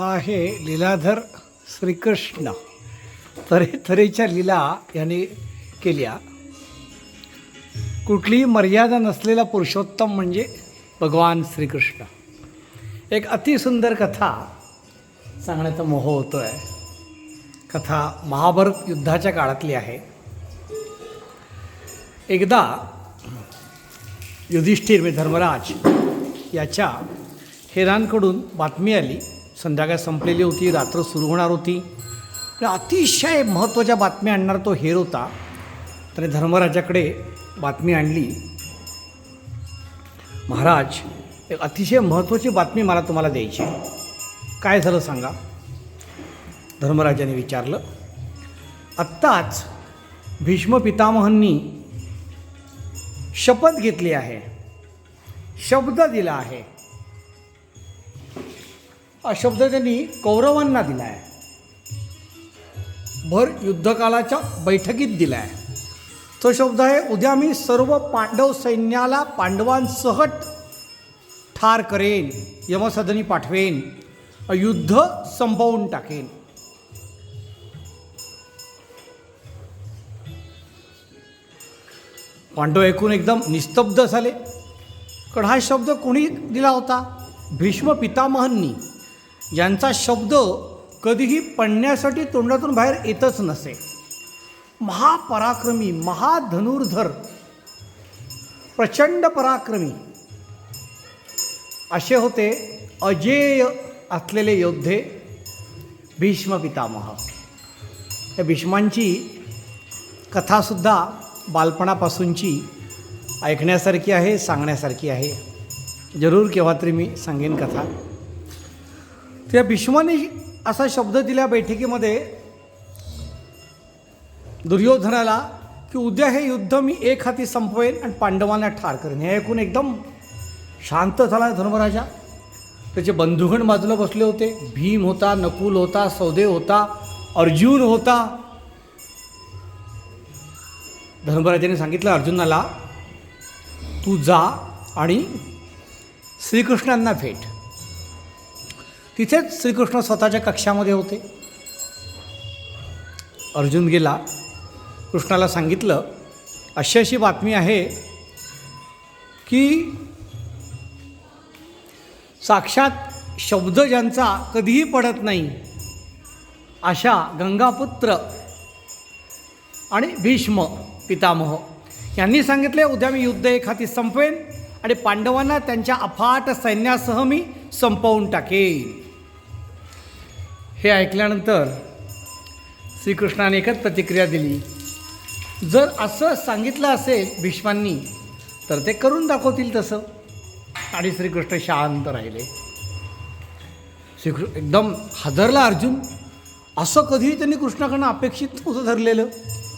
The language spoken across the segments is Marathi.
हा आहे लीलाधर श्रीकृष्ण. तरे तऱ्हेतऱ्हेच्या लीला याने केल्या. कुठलीही मर्यादा नसलेला पुरुषोत्तम म्हणजे भगवान श्रीकृष्ण. एक अतिसुंदर कथा सांगण्याचा मोह होतो आहे कथा महाभारत युद्धाच्या काळातली आहे. एकदा युधिष्ठिर म्हणजे धर्मराज याच्या हेरांकडून बातमी आली. संध्याकाळ संपलेली होती रात्र सुरू होणार होती. अतिशय महत्त्वाच्या बातम्या आणणारा तो हेर होता. त्याने धर्मराजाकडे बातमी आणली. महाराज एक अतिशय महत्त्वाची बातमी मला तुम्हाला द्यायची काय झालं सांगा? धर्मराजाने विचारलं आत्ताच भीष्म पितामहांनी शपथ घेतली आहे शब्द दिला आहे. हा शब्द त्यांनी कौरवांना दिला आहे भर युद्धकालाच्या बैठकीत दिला आहे तो शब्द आहे उद्या मी सर्व पांडव सैन्याला पांडवांसह ठार करेन यमसदनी पाठवेन युद्ध संपवून टाकेन. पांडव ऐकून एकदम निस्तब्ध झाले. कारण हा शब्द कोणी दिला होता? भीष्म पितामहांनी. ज्यांचा शब्द कधीही पडण्यासाठी तोंडातून बाहेर येतच नसे. महापराक्रमी महाधनुर्धर प्रचंड पराक्रमी असे होते अजेय असलेले योद्धे भीष्म पितामह. त्या भीष्मांची कथासुद्धा बालपणापासूनची ऐकण्यासारखी आहे सांगण्यासारखी आहे. जरूर केव्हा तरी मी सांगेन कथा. त्या भीष्माने असा शब्द दिल्या बैठकीमध्ये दुर्योधनाला की उद्या हे युद्ध मी एक हाती संपवेन आणि पांडवांना ठार करेन. हे ऐकून एकदम शांत झाला धर्मराजा. त्याचे बंधुगण बाजूला बसले होते. भीम होता नकुल होता सौदेव होता अर्जुन होता. धर्मराजाने सांगितलं अर्जुनाला तू जा आणि श्रीकृष्णांना भेट. तिथेच श्रीकृष्ण स्वतःच्या कक्षामध्ये होते. अर्जुन गेला. कृष्णाला सांगितलं अशी अशी बातमी आहे की साक्षात शब्द ज्यांचा कधीही पडत नाही अशा गंगापुत्र आणि भीष्म पितामह यांनी सांगितले उद्या मी युद्ध एखादी संपवेन आणि पांडवांना त्यांच्या अफाट सैन्यासह मी संपवून टाकेन. हे ऐकल्यानंतर श्रीकृष्णाने एकच प्रतिक्रिया दिली. जर असं सांगितलं असेल भीष्मांनी तर ते करून दाखवतील तसं. आणि श्रीकृष्ण शांत राहिले. श्रीकृष्ण एकदम हादरला अर्जुन. असं कधीही त्यांनी कृष्णाकडनं अपेक्षित नव्हतं धरलेलं.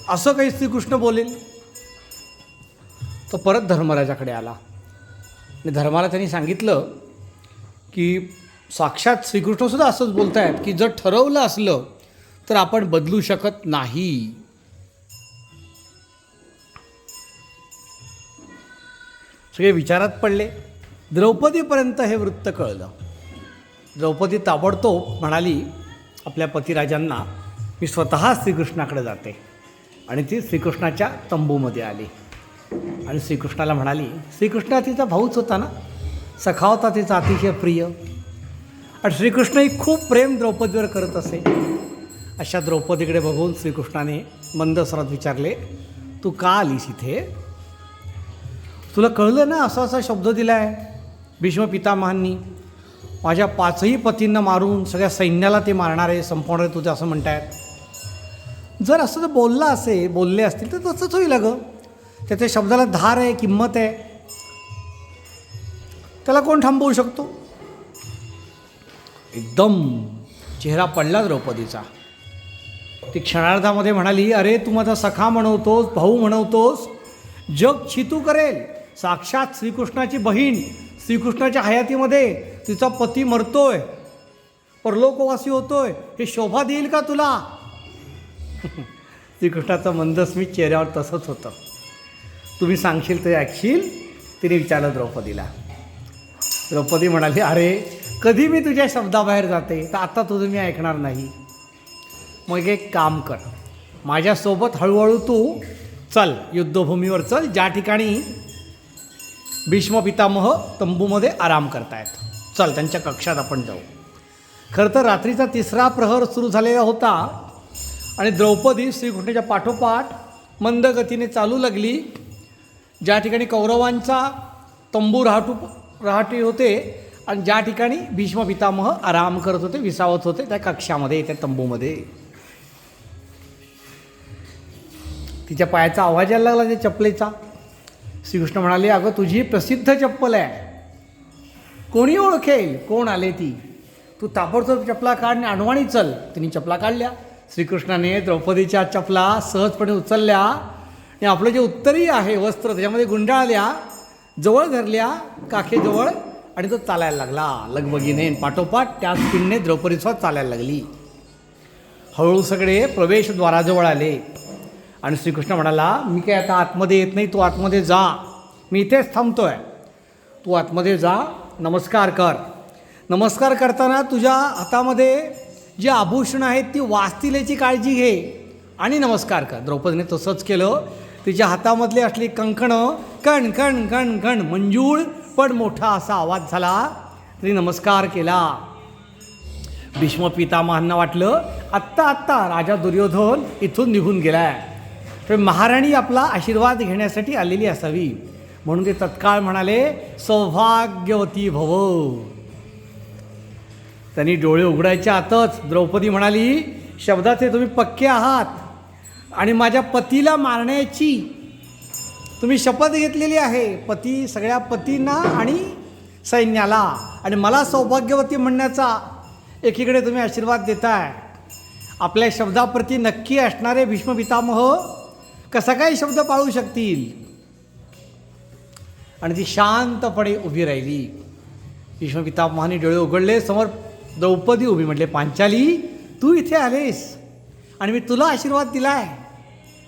असं काही श्रीकृष्ण बोलेल. तो परत धर्मराजाकडे आला. आणि धर्माला त्यांनी सांगितलं की साक्षात श्रीकृष्णसुद्धा असंच बोलत आहेत की जर ठरवलं असलं तर आपण बदलू शकत नाही. सगळे विचारात पडले. द्रौपदीपर्यंत हे वृत्त कळलं. द्रौपदी ताबडतोब म्हणाली आपल्या पतिराजांना मी स्वतः श्रीकृष्णाकडे जाते. आणि ती श्रीकृष्णाच्या तंबूमध्ये आली. आणि श्रीकृष्णाला म्हणाली श्रीकृष्ण तिचा भाऊच होता ना? सखा होता तिचा अतिशय प्रिय. आणि श्रीकृष्णही खूप प्रेम द्रौपदीवर करत असे. अशा द्रौपदीकडे बघून श्रीकृष्णाने मंद स्वरात विचारले तू का आलीस इथे? तुला कळलं ना असा असा शब्द दिला आहे भीष्म पितामहांनी? माझ्या पाचही पतींना मारून सगळ्या सैन्याला ते मारणारे संपवणारे तुझे असं म्हणतायत. जर असं जर बोलला असेल बोलले असतील तर तसंच होईल अगं. त्याच्या शब्दाला धार आहे किंमत आहे. त्याला कोण थांबवू शकतो? एकदम चेहरा पडला द्रौपदीचा. ती क्षणार्धामध्ये म्हणाली अरे तू माझा सखा म्हणवतोस भाऊ म्हणवतोस जग छितू करेल. साक्षात श्रीकृष्णाची बहीण श्रीकृष्णाच्या हयातीमध्ये तिचा पती मरतोय. परलोकवासी होतोय. हे शोभा देईल का तुला? श्रीकृष्णाचं मंदस्मी चेहऱ्यावर तसंच होतं. तुम्ही सांगशील ते ऐकशील तिने विचारलं द्रौपदीला. द्रौपदी म्हणाली अरे कधी मी तुझ्या शब्दाबाहेर जाते तर आत्ता तुझं मी ऐकणार नाही. मग एक काम कर. माझ्यासोबत हळूहळू तू चल युद्धभूमीवर चल ज्या ठिकाणी भीष्म पितामह तंबूमध्ये आराम करतायत. चल त्यांच्या कक्षात आपण जाऊ. खरं तर रात्रीचा तिसरा प्रहर सुरू झालेला होता आणि द्रौपदी श्रीकृष्णाच्या पाठोपाठ मंद गतीने चालू लागली. ज्या ठिकाणी कौरवांचा तंबू राहटू राहटी होते आणि ज्या ठिकाणी भीष्म पितामह आराम करत होते विसावत होते त्या कक्षामध्ये त्या तंबूमध्ये. तिच्या पायाचा आवाज यायला लागला त्या चप्पलेचा. श्रीकृष्ण म्हणाले अगं तुझी प्रसिद्ध चप्पल आहे. कोणी ओळखेल? कोण आले ती? तू ताबडतोब चपला काढ आणि अडवाणी चल. तिने चपला काढल्या. श्रीकृष्णाने द्रौपदीच्या चपला सहजपणे उचलल्या. आणि आपलं जे उत्तरी आहे वस्त्र त्याच्यामध्ये गुंडाळल्या जवळ धरल्या काखेजवळ आणि तो चालायला लागला. लगबगीने पाठोपाठ त्या स्पीडने द्रौपदीसोबत चालायला लागली. हळूहळू सगळे प्रवेशद्वाराजवळ आले. आणि श्रीकृष्ण म्हणाला मी काय आता आतमध्ये येत नाही तू आतमध्ये जा. मी इथेच थांबतो आहे तू आतमध्ये जा. नमस्कार कर. नमस्कार करताना तुझ्या हातामध्ये जी आभूषणं आहेत ती वाचतील याची काळजी घे आणि नमस्कार कर. द्रौपदीने तसंच केलं. तिच्या हातामधले असली कंकणं कण कण कण कण मंजूळ पण मोठा असा आवाज झाला. तरी नमस्कार केला. भीष्म पितामहांना वाटलं आत्ता आत्ता राजा दुर्योधन इथून निघून गेलाय. तर महाराणी आपला आशीर्वाद घेण्यासाठी आलेली असावी. म्हणून ते तत्काळ म्हणाले सौभाग्यवती भव. त्यांनी डोळे उघडायच्या आतच द्रौपदी म्हणाली शब्दाचे तुम्ही पक्के आहात आणि माझ्या पतीला मारण्याची तुम्ही शपथ घेतलेली आहे. पती सगळ्या पतींना आणि सैन्याला. आणि मला सौभाग्यवती म्हणण्याचा एकीकडे तुम्ही आशीर्वाद देताय. आपल्या शब्दाप्रती नक्की असणारे भीष्म पितामह कसा काय शब्द पाळू शकतील? आणि ती शांतपणे उभी राहिली. भीष्म पितामहाने डोळे उघडले समोर द्रौपदी उभी म्हटले पांचाली तू इथे आलेस आणि मी तुला आशीर्वाद दिलाय.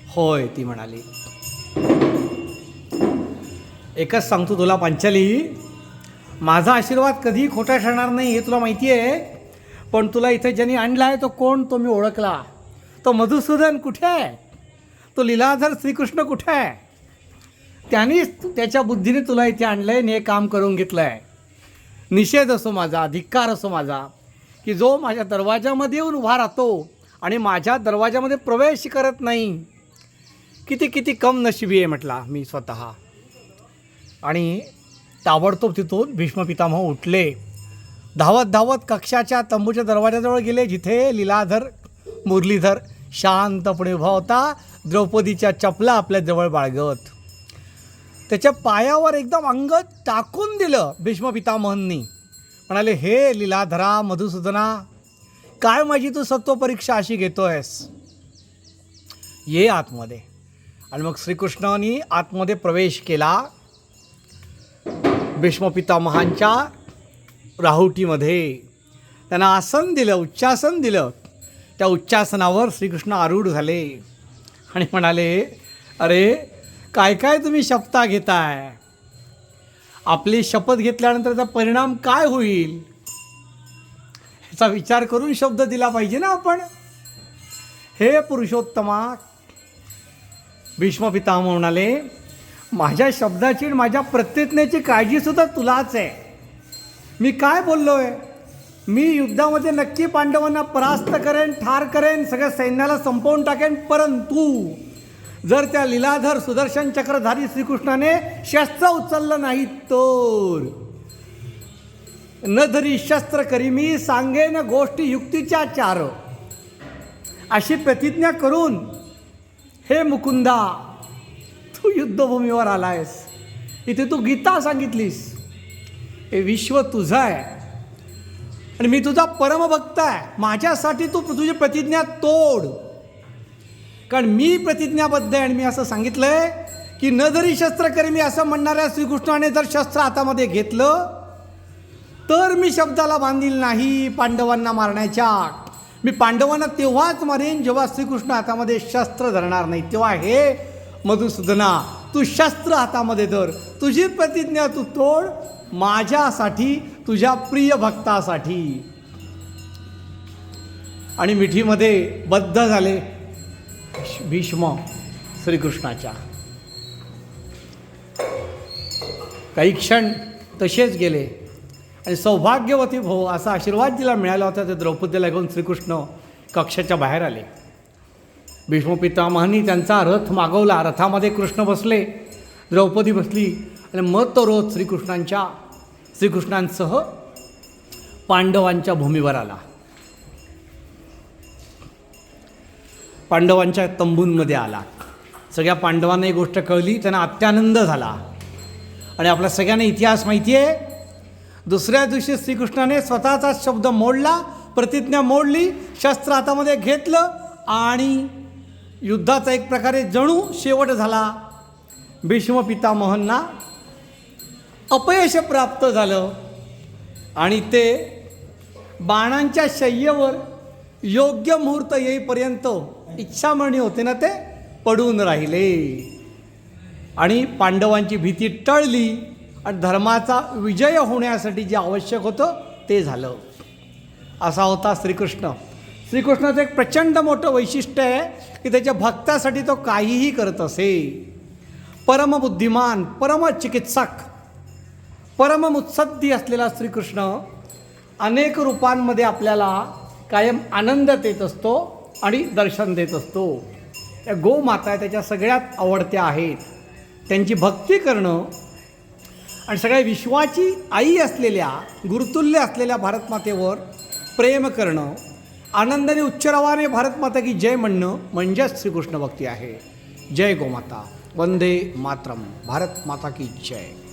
होय ती म्हणाली. एकच सांगतो तुला पांचाली. माझा आशीर्वाद कधीही खोटा ठरणार नाही हे तुला माहिती आहे. पण तुला इथे ज्यांनी आणला आहे तो कोण? तो मी ओळखला. तो मधुसूदन कुठे आहे? तो लीलाधर श्रीकृष्ण कुठे आहे? त्यांनीच त्याच्या बुद्धीने तुला इथे आणलं आहे आणि हे काम करून घेतलं आहे निषेध असो माझा धिक्कार असो माझा की जो माझ्या दरवाजामध्ये येऊन उभा राहतो आणि माझ्या दरवाजामध्ये प्रवेश करत नाही. किती किती कम नशिबी आहे म्हटला मी स्वतः. आणि ताबडतोब तिथून भीष्म पितामह उठले. धावत धावत कक्षाच्या तंबूच्या दरवाजाजवळ गेले जिथे लीलाधर मुरलीधर शांतपणे उभा होता द्रौपदीच्या चपला आपल्या जवळ बाळगत. त्याच्या पायावर एकदम अंग टाकून दिलं भीष्म पितामहांनी. म्हणाले हे लीलाधरा मधुसूदना काय माझी तू सत्व परीक्षा अशी घेतोयस? ये आतमध्ये. आणि मग श्रीकृष्णाने आतमध्ये प्रवेश केला. भीष्म पितामहांच्या राहुटीमध्ये. त्यांना आसन दिलं उच्चासन दिलं. त्या उच्चासनावर श्रीकृष्ण आरूढ झाले. आणि म्हणाले अरे काय काय तुम्ही शपथा घेताय? आपली शपथ घेतल्यानंतर त्याचा परिणाम काय होईल? ह्याचा विचार करून शब्द दिला पाहिजे ना आपण. हे पुरुषोत्तमा. भीष्म पितामह म्हणाले माझ्या शब्दाची आणि माझ्या प्रतिज्ञेची काळजीसुद्धा तुलाच आहे. मी काय बोललो आहे मी युद्धामध्ये नक्की पांडवांना परास्त करेन ठार करेन सगळ्या सैन्याला संपवून टाकेन परंतु जर त्या लीलाधर सुदर्शन चक्रधारी श्रीकृष्णाने शस्त्र उचललं नाही तर? न धरी शस्त्र करी मी सांगेन गोष्टी युक्तीच्या चार. अशी प्रतिज्ञा करून हे मुकुंदा तू युद्धभूमीवर आला आहेस इथे तू गीता सांगितलीस. हे विश्व तुझं आहे. आणि मी तुझा परमभक्त आहे. माझ्यासाठी तू तुझी प्रतिज्ञा तोड. कारण मी प्रतिज्ञाबद्ध आहे आणि मी असं सांगितलंय की न जरी शस्त्र करी मी असं म्हणणाऱ्या श्रीकृष्णाने जर शस्त्र हातामध्ये घेतलं तर मी शब्दाला बांधील नाही पांडवांना मारण्याच्या मी पांडवांना तेव्हाच मारेन जेव्हा श्रीकृष्ण हातामध्ये शस्त्र धरणार नाही. तेव्हा हे मधुसूदना तू शस्त्र हातामध्ये धर. तुझी प्रतिज्ञा तू तोड माझ्यासाठी तुझ्या प्रिय भक्तासाठी. आणि मिठीमध्ये बद्ध झाले भीष्म श्रीकृष्णाच्या. काही क्षण तसेच गेले. आणि सौभाग्यवती भाऊ असा आशीर्वाद जिला मिळाला होता ते द्रौपदीला घेऊन श्रीकृष्ण कक्षाच्या बाहेर आले. भीष्म पितामहांनी त्यांचा रथ मागवला. रथामध्ये कृष्ण बसले. द्रौपदी बसली आणि मग तो रथ श्रीकृष्णांच्या श्रीकृष्णांसह पांडवांच्या भूमीवर आला. पांडवांच्या तंबूंमध्ये आला. सगळ्या पांडवांना ही गोष्ट कळली त्यांना अत्यानंद झाला. आणि आपल्या सगळ्यांना इतिहास माहिती आहे दुसऱ्या दिवशी श्रीकृष्णाने स्वतःचा शब्द मोडला प्रतिज्ञा मोडली शस्त्र हातामध्ये घेतलं आणि युद्धाचा एक प्रकारे जणू शेवट झाला. भीष्म पितामहांना अपयश प्राप्त झालं. आणि ते बाणांच्या शय्येवर योग्य मुहूर्त येईपर्यंत इच्छामरणी होते ना ते पडून राहिले. आणि पांडवांची भीती टळली आणि धर्माचा विजय होण्यासाठी जे आवश्यक होतं ते झालं. असा होता श्रीकृष्ण. श्रीकृष्णाचं एक प्रचंड मोठं वैशिष्ट्य आहे की त्याच्या भक्तासाठी तो काहीही करत असे परमबुद्धिमान परमचिकित्सक परममुत्सद्दी असलेला श्रीकृष्ण अनेक रूपांमध्ये आपल्याला कायम आनंद देत असतो आणि दर्शन देत असतो. त्या गोमाता त्याच्या सगळ्यात आवडत्या आहेत. त्यांची भक्ती करणं आणि सगळ्या विश्वाची आई असलेल्या गुरुतुल्य असलेल्या भारतमातेवर प्रेम करणं आनंदाने उच्चरवाने भारतमाता की जय म्हणणं म्हणजेच श्रीकृष्ण भक्ती आहे. जय गोमाता वंदे मातरम. भारत माता की जय.